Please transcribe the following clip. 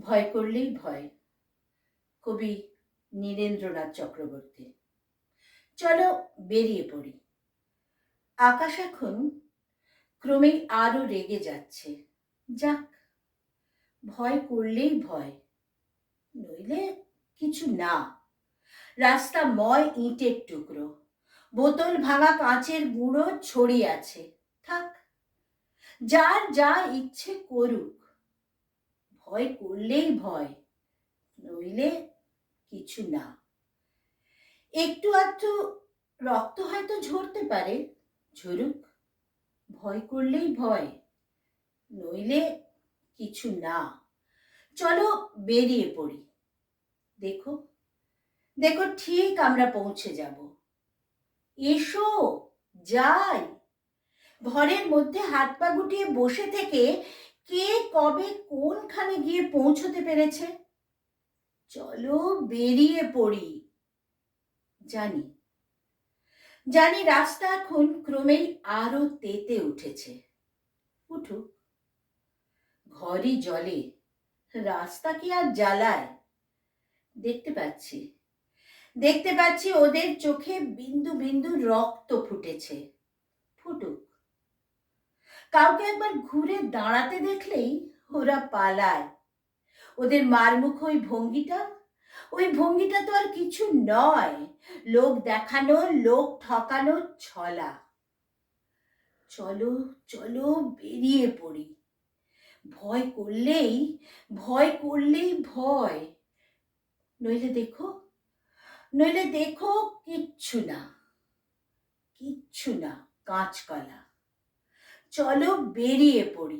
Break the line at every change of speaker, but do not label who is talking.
ভয় করলেই ভয়। কবি নীরেন্দ্রনাথ চক্রবর্তী। চলো বেরিয়ে পড়ি। আকাশ এখন ক্রমেই আরও রেগে যাচ্ছে। যাক, ভয় করলেই ভয়, নইলে কিছু না। রাস্তা ময় ইটের টুকরো। বোতল ভাঙা কাঁচের গুঁড়ো ছড়িয়ে আছে। থাক, যার যা ইচ্ছে করুক। ভয় করলেই ভয়, নইলে কিছু না। একটু আধটু রক্ত হয়তো ঝরতে পারে, ঝরুক, ভয় করলেই ভয়, নইলে কিছু না। চলো বেরিয়ে পড়ি। দেখো দেখো ঠিক আমরা পৌঁছে যাব। এসো, যাই। ঘরের মধ্যে হাত পা গুটিয়ে বসে থেকে কে কবে কোনখানে গিয়ে পৌঁছতে পেরেছে? চলো বেরিয়ে পড়ি। জানি। জানি রাস্তা এখন ক্রমেই আরও তেতে উঠেছে। উঠুক ঘরই জলে। রাস্তা কি আর জ্বালায়? দেখতে পাচ্ছি। দেখতে পাচ্ছি ওদের চোখে বিন্দু বিন্দু রক্ত ফুটেছে। ফুটুক। কাউকে একবার ঘুরে দাঁড়াতে দেখলেই ওরা পালায়। ওদের মারমুখ ওই ভঙ্গিটা ওই ভঙ্গিটা তো আর কিছু নয়, লোক দেখানো, লোক ঠকানো ছলা। চলো চলো বেরিয়ে পড়ি। ভয় করলেই ভয় করলেই ভয়। নইলে দেখো নইলে দেখো কিচ্ছু না কিচ্ছু না, কাঁচকলা। চলো বেরিয়ে পড়ি।